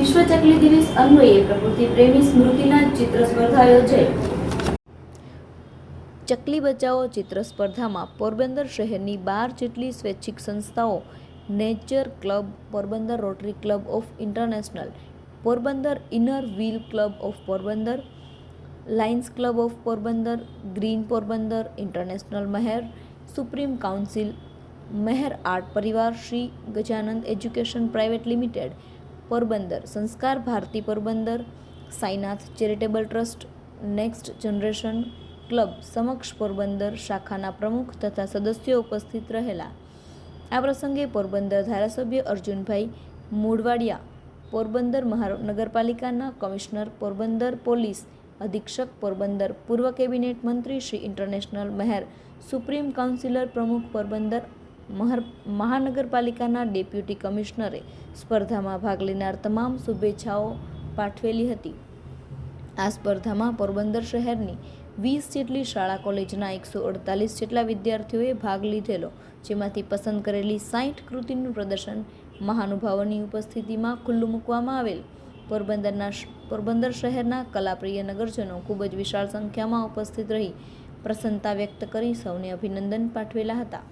વિશ્વ ચકલી દિવસ અન્વયે પ્રકૃતિ પ્રેમી સ્મૃતિના ચિત્ર સ્પર્ધા યોજાઈ. ચકલી બચાવો ચિત્ર સ્પર્ધામાં પોરબંદર શહેરની બાર જેટલી સ્વૈચ્છિક સંસ્થાઓ, nature club, Porbandar rotary club of international, Porbandar inner wheel club of Porbandar, lions club of Porbandar, green Porbandar, international Maher, supreme council, Maher art પરિવાર Shri Gajanand education private limited Porbandar, Sanskar Bharati Porbandar, Sainath charitable trust, next generation club સમક્ષ પોરબંદર શાખાના પ્રમુખ તથા સદસ્યો ઉપસ્થિત રહેલા. આ પ્રસંગે પોરબંદર ધારાસભ્ય અર્જુનભાઈ મૂળવાડિયા, પોરબંદર મહાનગરપાલિકાના કમિશનર, પોરબંદર પોલીસ અધિક્ષક, પોરબંદર પૂર્વ કેબિનેટ મંત્રી Shri international Maher supreme councillor પ્રમુખ પોરબંદર મહાનગરપાલિકાના ડેપ્યુટી કમિશનરે સ્પર્ધામાં ભાગ લેનાર તમામ શુભેચ્છાઓ પાઠવેલી હતી. આ સ્પર્ધામાં પોરબંદર શહેરની વીસ જેટલી શાળા કોલેજના એકસો અડતાલીસ જેટલા વિદ્યાર્થીઓએ ભાગ લીધેલો, જેમાંથી પસંદ કરેલી સાઠ કૃતિનું પ્રદર્શન મહાનુભાવોની ઉપસ્થિતિમાં ખુલ્લું મૂકવામાં આવેલ. પોરબંદરના પોરબંદર શહેરના કલાપ્રિય નગરજનો ખૂબ જ વિશાળ સંખ્યામાં ઉપસ્થિત રહી પ્રસન્નતા વ્યક્ત કરી સૌને અભિનંદન પાઠવેલા હતા.